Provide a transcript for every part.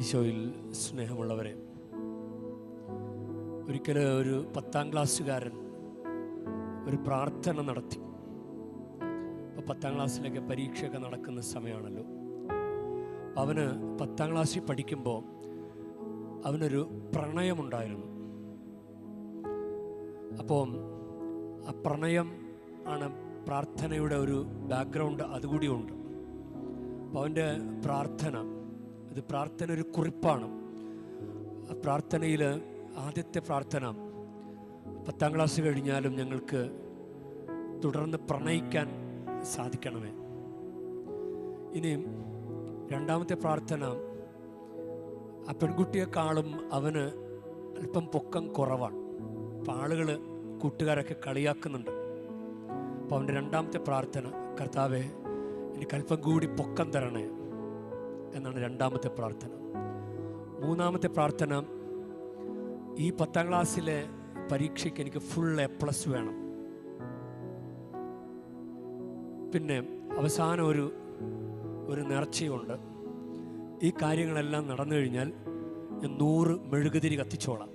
ഈശോയിൽ സ്നേഹമുള്ളവരെ ഒരിക്കൽ ഒരു പത്താം ക്ലാസ്സുകാരൻ ഒരു പ്രാർത്ഥന നടത്തി. അപ്പോൾ പത്താം ക്ലാസ്സിലൊക്കെ പരീക്ഷയൊക്കെ നടക്കുന്ന സമയമാണല്ലോ അവന് പത്താം ക്ലാസ്സിൽ പഠിക്കുമ്പോൾ അവനൊരു പ്രണയമുണ്ടായിരുന്നു. അപ്പോൾ ആ പ്രണയം ആണ് പ്രാർത്ഥനയുടെ ഒരു ബാക്ക്ഗ്രൗണ്ട് അതുകൂടിയുണ്ട് അപ്പോൾ അവന്റെ പ്രാർത്ഥന ഇത് പ്രാർത്ഥന ഒരു കുറിപ്പാണ്. പ്രാർത്ഥനയിൽ ആദ്യത്തെ പ്രാർത്ഥന പത്താം ക്ലാസ് കഴിഞ്ഞാലും ഞങ്ങൾക്ക് തുടർന്ന് പ്രണയിക്കാൻ സാധിക്കണമേ. ഇനിയും രണ്ടാമത്തെ പ്രാർത്ഥന ആ പെൺകുട്ടിയെക്കാളും അവന് അല്പം പൊക്കം കുറവാണ്. അപ്പം ആളുകൾ കൂട്ടുകാരൊക്കെ കളിയാക്കുന്നുണ്ട്. അപ്പോൾ അവന്റെ രണ്ടാമത്തെ പ്രാർത്ഥന കർത്താവെ എനിക്ക് അല്പം കൂടി പൊക്കം തരണേ. എന്നാണ് രണ്ടാമത്തെ പ്രാർത്ഥന. മൂന്നാമത്തെ പ്രാർത്ഥന ഈ പത്താം ക്ലാസ്സിലെ പരീക്ഷയ്ക്ക് എനിക്ക് ഫുൾ എ പ്ലസ് വേണം. പിന്നെ അവസാനം ഒരു ഒരു നേർച്ചയുണ്ട്. ഈ കാര്യങ്ങളെല്ലാം നടന്നു കഴിഞ്ഞാൽ നൂറ് മെഴുകുതിരി കത്തിച്ചോളാം.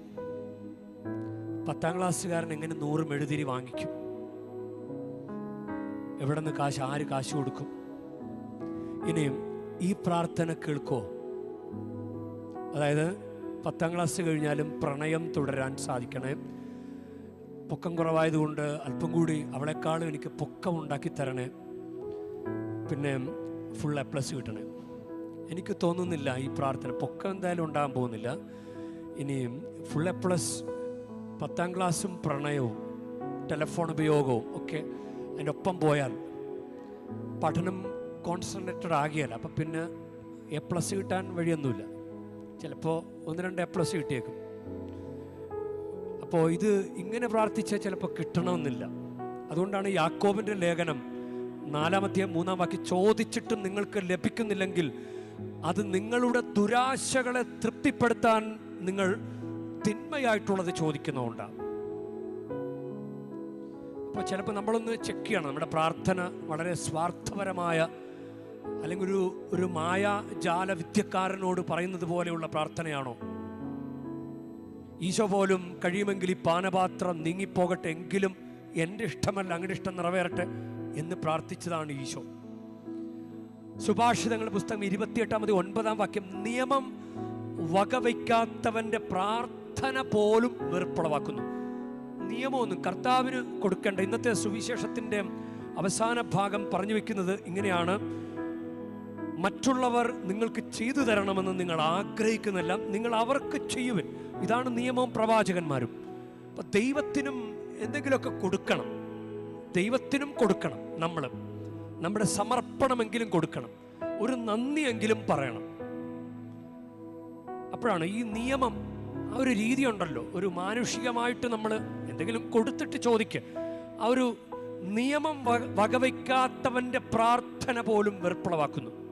പത്താം ക്ലാസ്സുകാരൻ എങ്ങനെ നൂറ് മെഴുതിരി വാങ്ങിക്കും? എവിടെ നിന്ന് കാശ് ആര് കാശ് കൊടുക്കും? ഇനിയും ഈ പ്രാർത്ഥന കേൾക്കോ. അതായത് പത്താം ക്ലാസ് കഴിഞ്ഞാലും പ്രണയം തുടരാൻ സാധിക്കണേ. പൊക്കം കുറവായതുകൊണ്ട് അല്പം കൂടി അവളെക്കാളും എനിക്ക് പൊക്കം ഉണ്ടാക്കി തരണേ. പിന്നെ ഫുൾ എ പ്ലസ് കിട്ടണേ. എനിക്ക് തോന്നുന്നില്ല ഈ പ്രാർത്ഥന. പൊക്കം എന്തായാലും ഉണ്ടാകാൻ പോകുന്നില്ല. ഇനി ഫുൾ എ പ്ലസ് പത്താം ക്ലാസ്സും പ്രണയവും ടെലഫോൺ ഉപയോഗവും ഒക്കെ അതിന്റെ ഒപ്പം പോയാൽ പഠനം കോൺസെൻട്രേറ്റഡ് ആകിയല്ല അപ്പം പിന്നെ എ പ്ലസ് കിട്ടാൻ വഴിയൊന്നുമില്ല. ചിലപ്പോൾ ഒന്ന് രണ്ട് എ പ്ലസ് കിട്ടിയേക്കും. അപ്പോൾ ഇത് ഇങ്ങനെ പ്രാർത്ഥിച്ചാൽ ചിലപ്പോൾ കിട്ടണമെന്നില്ല. അതുകൊണ്ടാണ് യാക്കോബിന്റെ ലേഖനം നാലാമത്തെ മൂന്നാം വാക്യം ചോദിച്ചിട്ടും നിങ്ങൾക്ക് ലഭിക്കുന്നില്ലെങ്കിൽ അത് നിങ്ങളുടെ ദുരാശകളെ തൃപ്തിപ്പെടുത്താൻ നിങ്ങൾ തിന്മയായിട്ടുള്ളത് ചോദിക്കുന്നതുകൊണ്ടാണ്. അപ്പോൾ ചിലപ്പോൾ നമ്മളൊന്ന് ചെക്ക് ചെയ്യണം. നമ്മുടെ പ്രാർത്ഥന വളരെ സ്വാർത്ഥപരമായ അല്ലെങ്കിൽ ഒരു ഒരു മായാജാല വിദ്യക്കാരനോട് പറയുന്നത് പോലെയുള്ള പ്രാർത്ഥനയാണോ? ഈശോ പോലും കഴിയുമെങ്കിൽ ഈ പാനപാത്രം നീങ്ങിപ്പോകട്ടെ എങ്കിലും എന്റെ ഇഷ്ടമല്ല അങ്ങയുടെ ഇഷ്ടം നിറവേറട്ടെ എന്ന് പ്രാർത്ഥിച്ചതാണ് ഈശോ. സുഭാഷിതങ്ങളുടെ പുസ്തകം ഇരുപത്തിയെട്ടാമത് ഒൻപതാം വാക്യം നിയമം വകവയ്ക്കാത്തവന്റെ പ്രാർത്ഥന പോലും വെറുപ്പുളവാക്കുന്നു. നിയമമൊന്നും കർത്താവിന് കൊടുക്കേണ്ട ഇന്നത്തെ സുവിശേഷത്തിന്റെ അവസാന ഭാഗം പറഞ്ഞു വെക്കുന്നത് ഇങ്ങനെയാണ്. മറ്റുള്ളവർ നിങ്ങൾക്ക് ചെയ്തു തരണമെന്ന് നിങ്ങൾ ആഗ്രഹിക്കുന്നെല്ലാം. നിങ്ങൾ അവർക്ക് ചെയ്യുവൻ. ഇതാണ് നിയമവും പ്രവാചകന്മാരും. അപ്പം ദൈവത്തിനും എന്തെങ്കിലുമൊക്കെ കൊടുക്കണം. ദൈവത്തിനും കൊടുക്കണം നമ്മൾ നമ്മുടെ സമർപ്പണമെങ്കിലും കൊടുക്കണം. ഒരു നന്ദിയെങ്കിലും പറയണം. അപ്പോഴാണ് ഈ നിയമം ആ ഒരു രീതി ഉണ്ടല്ലോ ഒരു മാനുഷികമായിട്ട് നമ്മൾ എന്തെങ്കിലും കൊടുത്തിട്ട് ചോദിക്കുക ആ ഒരു നിയമം വക- വകവയ്ക്കാത്തവന്റെ പ്രാർത്ഥന പോലും വെറുപ്പുളവാക്കുന്നു.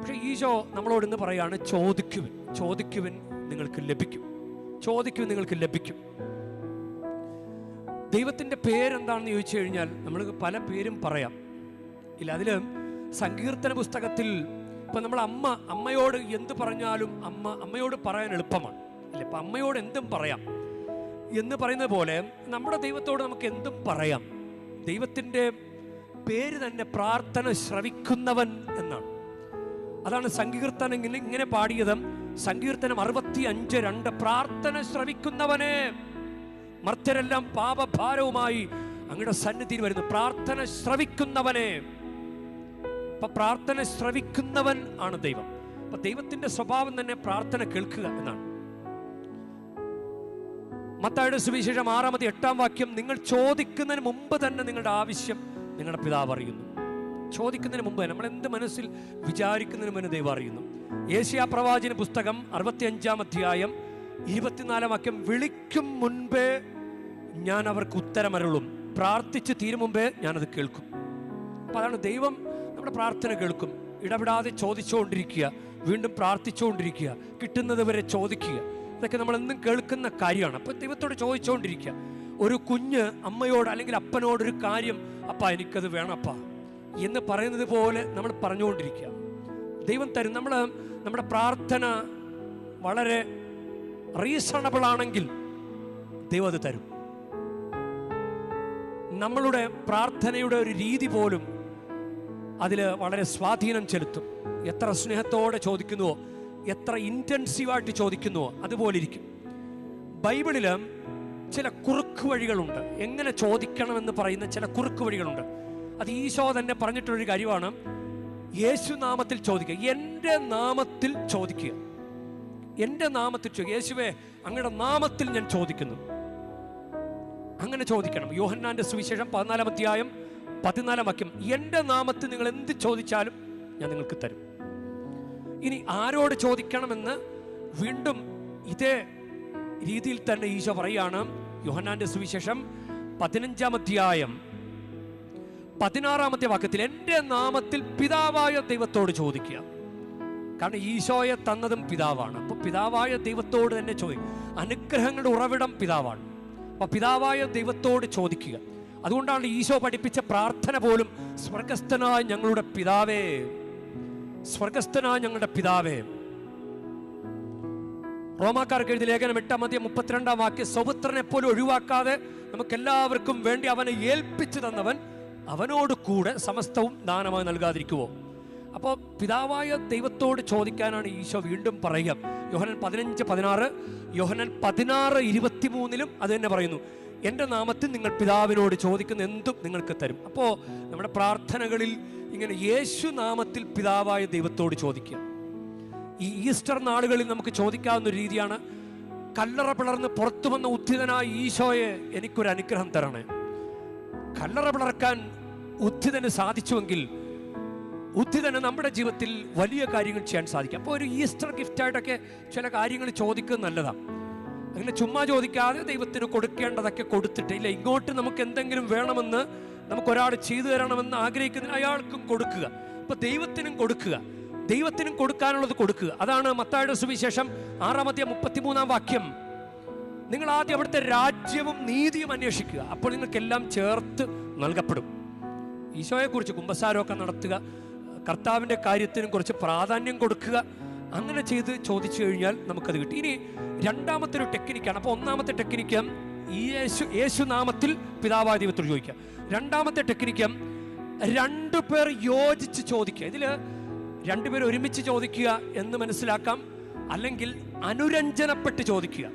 പക്ഷെ ഈശോ നമ്മളോട് ഇന്ന് പറയാണ് ചോദിക്കുവിൻ ചോദിക്കുവിൻ നിങ്ങൾക്ക് ലഭിക്കും. ചോദിക്കുവിൻ നിങ്ങൾക്ക് ലഭിക്കും. ദൈവത്തിന്റെ പേരെന്താണെന്ന് ചോദിച്ചു കഴിഞ്ഞാൽ നമ്മൾ പല പേരും പറയാം. ഇല്ല അതിൽ സങ്കീർത്തന പുസ്തകത്തിൽ ഇപ്പം നമ്മൾ അമ്മ അമ്മയോട് എന്ത് പറഞ്ഞാലും അമ്മ അമ്മയോട് പറയാൻ എളുപ്പമാണ്. ഇല്ല ഇപ്പം അമ്മയോട് എന്തും പറയാം. എന്ന് പറയുന്നത് പോലെ നമ്മുടെ ദൈവത്തോട് നമുക്ക് എന്തും പറയാം. ദൈവത്തിന്റെ പേര് തന്നെ പ്രാർത്ഥന ശ്രവിക്കുന്നവൻ എന്നാണ്. അതാണ് സങ്കീർത്തനം ഇങ്ങനെ പാടിയത് സങ്കീർത്തനം അറുപത്തി അഞ്ച് രണ്ട് പ്രാർത്ഥന ശ്രവിക്കുന്നവനെ. മർത്തരെല്ലാം പാപഭാരവുമായി അങ്ങയുടെ സന്നിധിയിൽ വരുന്നു. പ്രാർത്ഥന ശ്രവിക്കുന്നവനെ. അപ്പൊ പ്രാർത്ഥന ശ്രവിക്കുന്നവൻ ആണ് ദൈവം. അപ്പൊ ദൈവത്തിന്റെ സ്വഭാവം തന്നെ പ്രാർത്ഥന കേൾക്കുക എന്നാണ്. മത്തായുടെ സുവിശേഷം ആറാമത് എട്ടാം വാക്യം നിങ്ങൾ ചോദിക്കുന്നതിന് മുമ്പ് തന്നെ നിങ്ങളുടെ ആവശ്യം നിങ്ങളുടെ പിതാവ് അറിയുന്നു. ചോദിക്കുന്നതിന് മുമ്പ് നമ്മൾ എന്ത് മനസ്സിൽ വിചാരിക്കുന്നതിന് മുന്നേ ദൈവം അറിയുന്നു. ഏഷ്യാ പ്രവാചന പുസ്തകം അറുപത്തി അഞ്ചാം അധ്യായം ഇരുപത്തിനാലാം വാക്യം വിളിക്കും മുൻപേ ഞാൻ അവർക്ക് ഉത്തരമരുളും പ്രാർത്ഥിച്ച് തീരും മുമ്പേ ഞാനത് കേൾക്കും. അപ്പൊ അതാണ് ദൈവം നമ്മുടെ പ്രാർത്ഥന കേൾക്കും. ഇടപെടാതെ ചോദിച്ചുകൊണ്ടിരിക്കുക വീണ്ടും പ്രാർത്ഥിച്ചുകൊണ്ടിരിക്കുക കിട്ടുന്നത് വരെ ചോദിക്കുക. ഇതൊക്കെ നമ്മൾ എന്നും കേൾക്കുന്ന കാര്യമാണ്. അപ്പോൾ ദൈവത്തോട് ചോദിച്ചുകൊണ്ടിരിക്കുക ഒരു കുഞ്ഞ് അമ്മയോട് അല്ലെങ്കിൽ അപ്പനോട് ഒരു കാര്യം അപ്പ എനിക്കത് വേണപ്പാ എന്ന് പറയുന്നത് പോലെ നമ്മൾ പറഞ്ഞുകൊണ്ടിരിക്കുക. ദൈവം തരും. നമ്മൾ നമ്മുടെ പ്രാർത്ഥന വളരെ റീസണബിൾ ആണെങ്കിൽ ദൈവം അത് തരും. നമ്മളുടെ പ്രാർത്ഥനയുടെ ഒരു രീതി പോലും അതിൽ വളരെ സ്വാധീനം ചെലുത്തും. എത്ര സ്നേഹത്തോടെ ചോദിക്കുന്നുവോ എത്ര ഇന്റൻസീവായിട്ട് ചോദിക്കുന്നുവോ അതുപോലെ ഇരിക്കും. ബൈബിളിൽ ചില കുറുക്ക് വഴികളുണ്ട്. എങ്ങനെ ചോദിക്കണമെന്ന് പറയുന്ന ചില കുറുക്ക് വഴികളുണ്ട്. അത് ഈശോ തന്നെ പറഞ്ഞിട്ടുള്ളൊരു കാര്യമാണ്. യേശു നാമത്തിൽ ചോദിക്കുക. എന്റെ നാമത്തിൽ ചോദിക്കുക. എന്റെ നാമത്തിൽ ചോദിക്കുക. യേശുവേ അങ്ങയുടെ നാമത്തിൽ ഞാൻ ചോദിക്കുന്നു. അങ്ങനെ ചോദിക്കണം. യോഹന്നാന്റെ സുവിശേഷം പതിനാലാം അധ്യായം പതിനാലാം വാക്യം. എന്റെ നാമത്തിൽ നിങ്ങൾ എന്ത് ചോദിച്ചാലും ഞാൻ നിങ്ങൾക്ക് തരും. ഇനി ആരോട് ചോദിക്കണമെന്ന് വീണ്ടും ഇതേ രീതിയിൽ തന്നെ ഈശോ പറയാണ് യോഹന്നാന്റെ സുവിശേഷം പതിനഞ്ചാം അധ്യായം പതിനാറാമത്തെ വാക്യത്തിൽ എന്റെ നാമത്തിൽ പിതാവായ ദൈവത്തോട് ചോദിക്കുക. കാരണം ഈശോയെ തന്നതും പിതാവാണ്. അപ്പോൾ പിതാവായ ദൈവത്തോട് തന്നെ ചോദിക്കും. അനുഗ്രഹങ്ങളുടെ ഉറവിടം പിതാവാണ്. അപ്പോൾ പിതാവായ ദൈവത്തോട് ചോദിക്കുക. അതുകൊണ്ടാണ് ഈശോ പഠിപ്പിച്ച പ്രാർത്ഥന പോലും സ്വർഗസ്ഥനായ ഞങ്ങളുടെ പിതാവേ സ്വർഗസ്ഥനായ ഞങ്ങളുടെ പിതാവേ. റോമാക്കാർക്ക് എഴുതി ലേഖനം എട്ടാം മതി മുപ്പത്തിരണ്ടാം വാക്യ സൗപുത്രനെ പോലും ഒഴിവാക്കാതെ നമുക്ക് എല്ലാവർക്കും വേണ്ടി അവനെ ഏൽപ്പിച്ചു തന്നവൻ അവനോട് കൂടെ സമസ്തവും ദാനമായി നൽകാതിരിക്കുമോ അപ്പോൾ പിതാവായ ദൈവത്തോട് ചോദിക്കാനാണ് ഈശോ വീണ്ടും പറയുക. യോഹനൻ പതിനഞ്ച് പതിനാറ് യോഹനൻ പതിനാറ് ഇരുപത്തിമൂന്നിലും അത് തന്നെ പറയുന്നു. എന്റെ നാമത്തിൽ നിങ്ങൾ പിതാവിനോട് ചോദിക്കുന്ന എന്തും നിങ്ങൾക്ക് തരും. അപ്പോൾ നമ്മുടെ പ്രാർത്ഥനകളിൽ ഇങ്ങനെ യേശു നാമത്തിൽ പിതാവായ ദൈവത്തോട് ചോദിക്കുക. ഈ ഈസ്റ്റർ നാളുകളിൽ നമുക്ക് ചോദിക്കാവുന്ന രീതിയാണ് കല്ലറ പിളർന്ന് പുറത്തു വന്ന ഉദ്ധിതനായ ഈശോയെ എനിക്കൊരു അനുഗ്രഹം തരണേ. കല്ലറ പിളർക്കാൻ ഉദ്ധിതന് സാധിച്ചുവെങ്കിൽ ഉദ്ധിതന് നമ്മുടെ ജീവിതത്തിൽ വലിയ കാര്യങ്ങൾ ചെയ്യാൻ സാധിക്കും. അപ്പോൾ ഒരു ഈസ്റ്റർ ഗിഫ്റ്റായിട്ടൊക്കെ ചില കാര്യങ്ങൾ ചോദിക്കുന്നത് നല്ലതാണ്. അങ്ങനെ ചുമ്മാ ചോദിക്കാതെ ദൈവത്തിന് കൊടുക്കേണ്ടതൊക്കെ കൊടുത്തിട്ട് ഇല്ല ഇങ്ങോട്ട് നമുക്ക് എന്തെങ്കിലും വേണമെന്ന് നമുക്ക് ഒരാൾ ചെയ്തു തരണമെന്ന് ആഗ്രഹിക്കുന്ന അയാൾക്കും കൊടുക്കുക. അപ്പൊ ദൈവത്തിനും കൊടുക്കുക. ദൈവത്തിനും കൊടുക്കാനുള്ളത് കൊടുക്കുക. അതാണ് മത്തായുടെ സുവിശേഷം ആറാമത്തെ മുപ്പത്തിമൂന്നാം വാക്യം. നിങ്ങൾ ആദ്യം അവിടുത്തെ രാജ്യവും നീതിയും അന്വേഷിക്കുക. അപ്പോൾ നിങ്ങൾക്കെല്ലാം ചേർത്ത് നൽകപ്പെടും. ഈശോയെക്കുറിച്ച് കുമ്പസാരമൊക്കെ നടത്തുക കർത്താവിന്റെ കാര്യത്തിനും കുറച്ച് പ്രാധാന്യം കൊടുക്കുക അങ്ങനെ ചെയ്ത് ചോദിച്ചു കഴിഞ്ഞാൽ നമുക്കത് കിട്ടി. ഇനി രണ്ടാമത്തെ ഒരു ടെക്നിക്കാണ്. അപ്പോൾ ഒന്നാമത്തെ ടെക്നിക്ക് യേശു യേശുനാമത്തിൽ ദൈവത്തോട് ചോദിക്കുക. രണ്ടാമത്തെ ടെക്നിക്ക് രണ്ടു പേർ യോജിച്ച് ചോദിക്കുക. ഇതിൽ രണ്ടുപേർ ഒരുമിച്ച് ചോദിക്കുക എന്ന് മനസ്സിലാക്കാം. അല്ലെങ്കിൽ അനുരഞ്ജനപ്പെട്ട് ചോദിക്കുക.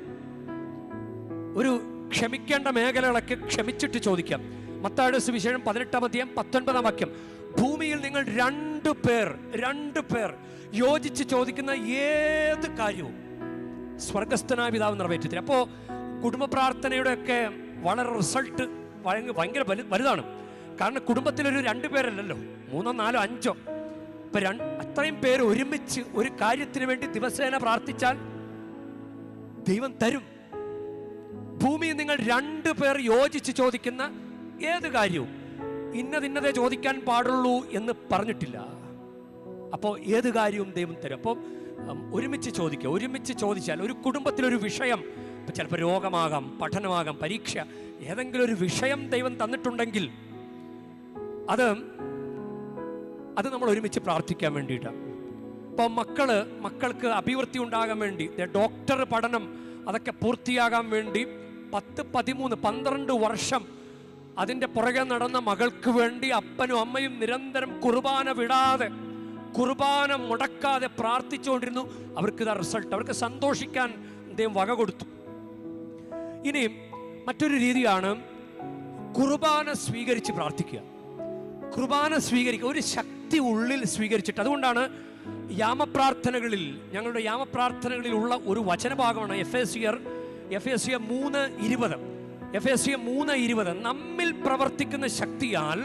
ഒരു ക്ഷമിക്കേണ്ട മേഖലകളൊക്കെ ക്ഷമിച്ചിട്ട് ചോദിക്കാം. മത്തായുടെ സുവിശേഷം പതിനെട്ടാം അധ്യായം പത്തൊൻപതാം വാക്യം. ഭൂമിയിൽ നിങ്ങൾ രണ്ട് പേർ രണ്ട് പേർ യോജിച്ച് ചോദിക്കുന്ന ഏത് കാര്യവും സ്വർഗസ്ഥനായ പിതാവ് നിറവേറ്റത്തിൽ അപ്പോൾ കുടുംബ പ്രാർത്ഥനയുടെ ഒക്കെ വളരെ റിസൾട്ട് ഭയങ്കര വലു വലുതാണ്. കാരണം കുടുംബത്തിലൊരു രണ്ട് പേരല്ലല്ലോ. മൂന്നോ നാലോ അഞ്ചോ. ഇപ്പൊ രണ്ട് അത്രയും പേര് ഒരുമിച്ച് ഒരു കാര്യത്തിന് വേണ്ടി ദിവസേന പ്രാർത്ഥിച്ചാൽ ദൈവം തരും. ഭൂമിയിൽ നിങ്ങൾ രണ്ട് പേർ യോജിച്ച് ചോദിക്കുന്ന ഏത് കാര്യവും ഇന്നതിന്നതേ ചോദിക്കാൻ പാടുള്ളൂ എന്ന് പറഞ്ഞിട്ടില്ല. അപ്പോൾ ഏത് കാര്യവും ദൈവം തരും. അപ്പോൾ ഒരുമിച്ച് ചോദിക്കുക. ഒരുമിച്ച് ചോദിച്ചാൽ ഒരു കുടുംബത്തിലൊരു വിഷയം ഇപ്പം ചിലപ്പോൾ രോഗമാകാം പഠനമാകാം പരീക്ഷ ഏതെങ്കിലും ഒരു വിഷയം ദൈവം തന്നിട്ടുണ്ടെങ്കിൽ അത് അത് നമ്മൾ ഒരുമിച്ച് പ്രാർത്ഥിക്കാൻ വേണ്ടിയിട്ടാണ് ഇപ്പോൾ മക്കൾ മക്കൾക്ക് അഭിവൃദ്ധി ഉണ്ടാകാൻ വേണ്ടി ഡോക്ടർ പഠനം അതൊക്കെ പൂർത്തിയാകാൻ വേണ്ടി പത്ത് പതിമൂന്ന് പന്ത്രണ്ട് വർഷം അതിന്റെ പുറകെ നടന്ന മകൾക്ക് വേണ്ടി അപ്പനും അമ്മയും നിരന്തരം കുർബാന വിടാതെ കുർബാന മുടക്കാതെ പ്രാർത്ഥിച്ചുകൊണ്ടിരുന്നു. അവർക്ക് ഇതാ റിസൾട്ട് അവർക്ക് സന്തോഷിക്കാൻ ദൈവം വക കൊടുത്തു. ഇനിയും മറ്റൊരു രീതിയാണ് കുർബാന സ്വീകരിച്ച് പ്രാർത്ഥിക്കുക. കുർബാന സ്വീകരിക്കുക ഒരു ശക്തി ഉള്ളിൽ സ്വീകരിച്ചിട്ട്. അതുകൊണ്ടാണ് യാമപ്രാർത്ഥനകളിൽ ഞങ്ങളുടെ യാമപ്രാർത്ഥനകളിൽ ഉള്ള ഒരു വചനഭാഗമാണ് എഫ് എസ് സിയർ എഫ് എസ് സിയർ മൂന്ന് ഇരുപത്. എഫ് എസ് സി മൂന്ന് ഇരുപത്. നമ്മിൽ പ്രവർത്തിക്കുന്ന ശക്തിയാൽ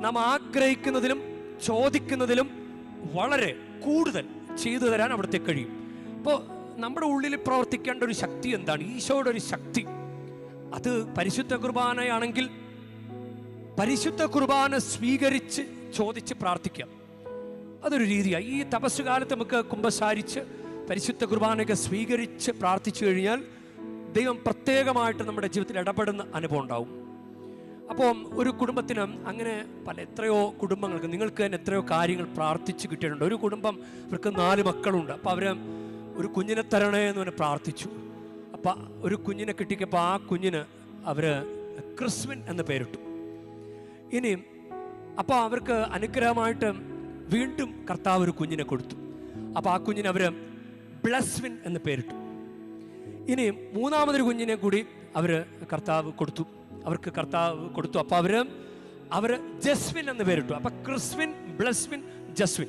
നാം ആഗ്രഹിക്കുന്നതിലും ചോദിക്കുന്നതിലും വളരെ കൂടുതൽ ചെയ്തു തരാൻ അവിടുത്തെ കഴിയും. അപ്പോൾ നമ്മുടെ ഉള്ളിൽ പ്രവർത്തിക്കേണ്ട ഒരു ശക്തി എന്താണ്? ഈശോയുടെ ഒരു ശക്തി. അത് പരിശുദ്ധ കുർബാനയാണെങ്കിൽ പരിശുദ്ധ കുർബാന സ്വീകരിച്ച് ചോദിച്ച് പ്രാർത്ഥിക്കാം. അതൊരു രീതിയാണ് ഈ തപസ്സുകാലത്ത് നമുക്ക് കുമ്പസാരിച്ച് പരിശുദ്ധ കുർബാനയൊക്കെ സ്വീകരിച്ച് പ്രാർത്ഥിച്ചു കഴിഞ്ഞാൽ ദൈവം പ്രത്യേകമായിട്ട് നമ്മുടെ ജീവിതത്തിൽ ഇടപെടുന്ന അനുഭവം ഉണ്ടാവും. അപ്പോൾ ഒരു കുടുംബത്തിന് അങ്ങനെ പല എത്രയോ കുടുംബങ്ങൾക്ക് നിങ്ങൾക്ക് തന്നെ എത്രയോ കാര്യങ്ങൾ പ്രാർത്ഥിച്ച് കിട്ടിയിട്ടുണ്ട്. ഒരു കുടുംബം ഇവർക്ക് നാല് മക്കളുണ്ട്. അപ്പോൾ അവർ ഒരു കുഞ്ഞിനെ തരണേ എന്ന് പറഞ്ഞ് പ്രാർത്ഥിച്ചു. അപ്പോൾ ഒരു കുഞ്ഞിനെ കിട്ടിക്കപ്പോൾ ആ കുഞ്ഞിന് അവർ ക്രിസ്മിൻ എന്ന് പേരിട്ടു. ഇനി അപ്പോൾ അവർക്ക് അനുഗ്രഹമായിട്ട് വീണ്ടും കർത്താവ് ഒരു കുഞ്ഞിനെ കൊടുത്തു. അപ്പോൾ ആ കുഞ്ഞിന് അവർ ബ്ലസ്വിൻ എന്ന് പേരിട്ടു. ഇനി മൂന്നാമതൊരു കുഞ്ഞിനെ കൂടി അവർ കർത്താവ് കൊടുത്തു. അവർക്ക് കർത്താവ് കൊടുത്തു. അപ്പോൾ അവർ അവർ ജസ്വിൻ എന്ന് പേരിട്ടു. അപ്പോൾ ക്രിസ്വിൻ ബ്ലസ്വിൻ ജസ്വിൻ.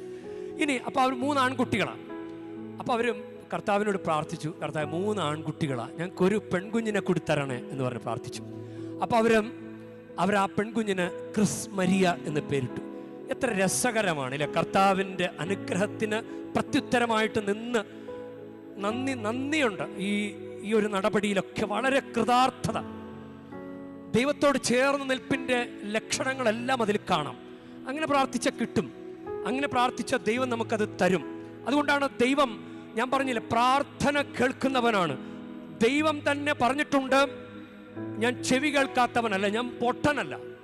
ഇനി അപ്പോൾ അവർ മൂന്ന് ആൺകുട്ടികളാണ് അപ്പോൾ അവർ കർത്താവിനോട് പ്രാർത്ഥിച്ചു. കർത്താവ് മൂന്ന് ആൺകുട്ടികളാണ് ഞങ്ങൾക്ക് ഒരു പെൺകുഞ്ഞിനെ കൊടുത്തരണേ എന്ന് പറഞ്ഞ് പ്രാർത്ഥിച്ചു. അപ്പോൾ അവർ അവർ ആ പെൺകുഞ്ഞിന് ക്രിസ് മരിയ എന്ന് പേരിട്ടു. എത്ര രസകരമാണ് ഇല്ല? കർത്താവിന്റെ അനുഗ്രഹത്തിന് പ്രത്യുത്തരമായിട്ട് നിന്ന് നന്ദി നന്ദിയുണ്ട്. ഈ ഈ ഒരു നടപടിയിലൊക്കെ വളരെ കൃതാർത്ഥത. ദൈവത്തോട് ചേർന്ന് നിൽപ്പിന്റെ ലക്ഷണങ്ങളെല്ലാം അതിൽ കാണാം. അങ്ങനെ പ്രാർത്ഥിച്ച കിട്ടും. അങ്ങനെ പ്രാർത്ഥിച്ച ദൈവം നമുക്കത് തരും. അതുകൊണ്ടാണ് ദൈവം ഞാൻ പറഞ്ഞില്ല പ്രാർത്ഥന കേൾക്കുന്നവനാണ്. ദൈവം തന്നെ പറഞ്ഞിട്ടുണ്ട് ഞാൻ ചെവി കേൾക്കാത്തവനല്ല ഞാൻ പൊട്ടനല്ല.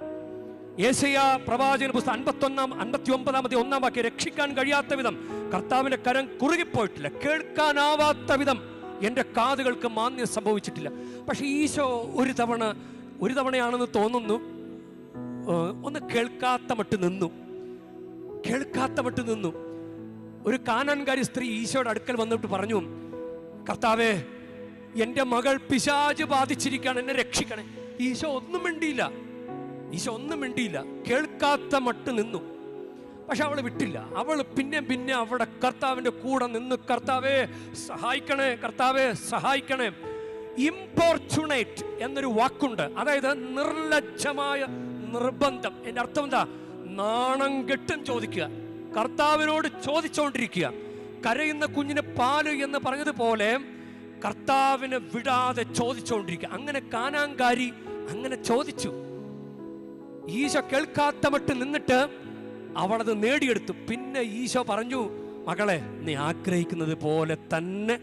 ഏശയ പ്രവാചന പുസ്തകം അൻപത്തൊന്നാം അൻപത്തി ഒമ്പതാമത്തെ ഒന്നാം വാക്യം രക്ഷിക്കാൻ കഴിയാത്ത വിധം കർത്താവിന്റെ കരം കുറുകിപ്പോയിട്ടില്ല കേൾക്കാനാവാത്ത വിധം എന്റെ കാതുകൾക്ക് മാന്യം സംഭവിച്ചിട്ടില്ല. പക്ഷെ ഈശോ ഒരു തവണ ഒരു തവണയാണെന്ന് തോന്നുന്നു ഒന്ന് കേൾക്കാത്ത മട്ട് നിന്നു. കേൾക്കാത്ത മട്ട് നിന്നു. ഒരു കാനാൻകാരി സ്ത്രീ ഈശോയുടെ അടുക്കൽ വന്നിട്ട് പറഞ്ഞു കർത്താവേ എന്റെ മകൾ പിശാജ് ബാധിച്ചിരിക്കുകയാണ് എന്നെ രക്ഷിക്കണേ. ഈശോ ഒന്നും മിണ്ടിയില്ല. ഈശോ ഒന്നും മിണ്ടിയില്ല. കേൾക്കാത്ത മട്ട് നിന്നു. പക്ഷെ അവൾ വിട്ടില്ല. അവൾ പിന്നെ പിന്നെ അവിടെ കർത്താവിന്റെ കൂടെ നിന്ന് കർത്താവെ സഹായിക്കണേ കർത്താവെ സഹായിക്കണേ. ഇമ്പോർച്ചുണേറ്റ് എന്നൊരു വാക്കുണ്ട്. അതായത് നിർലജ്ജമായ നിർബന്ധം. എന്റെ അർത്ഥം എന്താ? നാണം കെട്ടും ചോദിക്കുക. കർത്താവിനോട് ചോദിച്ചുകൊണ്ടിരിക്കുക കരയുന്ന കുഞ്ഞിന് പാൽ എന്ന് പറഞ്ഞതുപോലെ കർത്താവിനെ വിടാതെ ചോദിച്ചുകൊണ്ടിരിക്കുക അങ്ങനെ കാനാങ്കാരി അങ്ങനെ ചോദിച്ചു. ഈശോ കേൾക്കാത്ത മട്ട് നിന്നിട്ട് അവളത് നേടിയെടുത്തു. പിന്നെ ഈശോ പറഞ്ഞു മകളെ നീ ആഗ്രഹിക്കുന്നത് പോലെ തന്നെ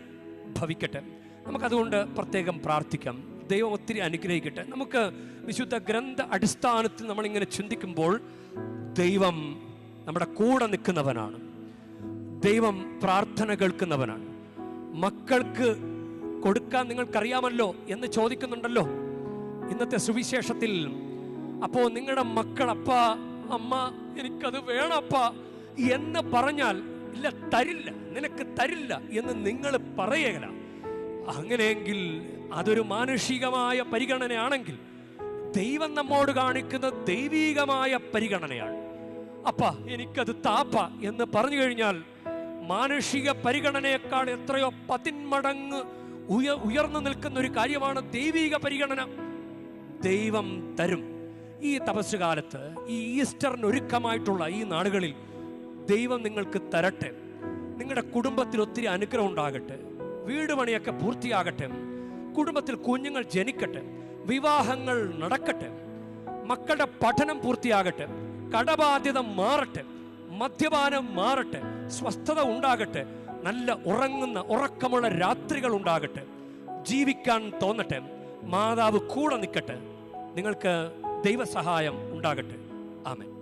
ഭവിക്കട്ടെ. നമുക്കതുകൊണ്ട് പ്രത്യേകം പ്രാർത്ഥിക്കാം. ദൈവം ഒത്തിരി അനുഗ്രഹിക്കട്ടെ. നമുക്ക് വിശുദ്ധ ഗ്രന്ഥ അടിസ്ഥാനത്തിൽ നമ്മളിങ്ങനെ ചിന്തിക്കുമ്പോൾ ദൈവം നമ്മുടെ കൂടെ നിൽക്കുന്നവനാണ്. ദൈവം പ്രാർത്ഥന കേൾക്കുന്നവനാണ്. മക്കൾക്ക് കൊടുക്കാൻ നിങ്ങൾക്കറിയാമല്ലോ എന്ന് ചോദിക്കുന്നുണ്ടല്ലോ. ഇന്നത്തെ സുവിശേഷത്തിൽ അപ്പോൾ നിങ്ങളുടെ മക്കൾ അപ്പ അമ്മ എനിക്കത് വേണപ്പ എന്ന് പറഞ്ഞാൽ ഇല്ല തരില്ല നിനക്ക് തരില്ല എന്ന് നിങ്ങൾ പറയുകയില്ല. അങ്ങനെയെങ്കിൽ അതൊരു മാനുഷികമായ പരിഗണനയാണെങ്കിൽ ദൈവം നമ്മോട് കാണിക്കുന്ന ദൈവീകമായ പരിഗണനയാണ്. അപ്പ എനിക്കത് താപ്പ എന്ന് പറഞ്ഞു കഴിഞ്ഞാൽ മാനുഷിക പരിഗണനയേക്കാൾ എത്രയോ പതിന്മടങ്ങ് ഉയ ഉയർന്നു നിൽക്കുന്ന ഒരു കാര്യമാണ് ദൈവീക പരിഗണന. ദൈവം തരും. ഈ തപസ് കാലത്ത് ഈ ഈസ്റ്ററിന് ഒരുക്കമായിട്ടുള്ള ഈ നാടുകളിൽ ദൈവം നിങ്ങൾക്ക് തരട്ടെ. നിങ്ങളുടെ കുടുംബത്തിൽ ഒത്തിരി അനുഗ്രഹം ഉണ്ടാകട്ടെ. വീട് പണിയൊക്കെ പൂർത്തിയാകട്ടെ. കുടുംബത്തിൽ കുഞ്ഞുങ്ങൾ ജനിക്കട്ടെ. വിവാഹങ്ങൾ നടക്കട്ടെ. മക്കളുടെ പഠനം പൂർത്തിയാകട്ടെ. കടബാധ്യത മാറട്ടെ. മദ്യപാനം മാറട്ടെ. സ്വസ്ഥത ഉണ്ടാകട്ടെ. നല്ല ഉറങ്ങുന്ന ഉറക്കമുള്ള രാത്രികൾ ഉണ്ടാകട്ടെ. ജീവിക്കാൻ തോന്നട്ടെ. മാതാവ് കൂടെ നിൽക്കട്ടെ. നിങ്ങൾക്ക് ദൈവസഹായം ഉണ്ടാകട്ടെ. ആമേൻ.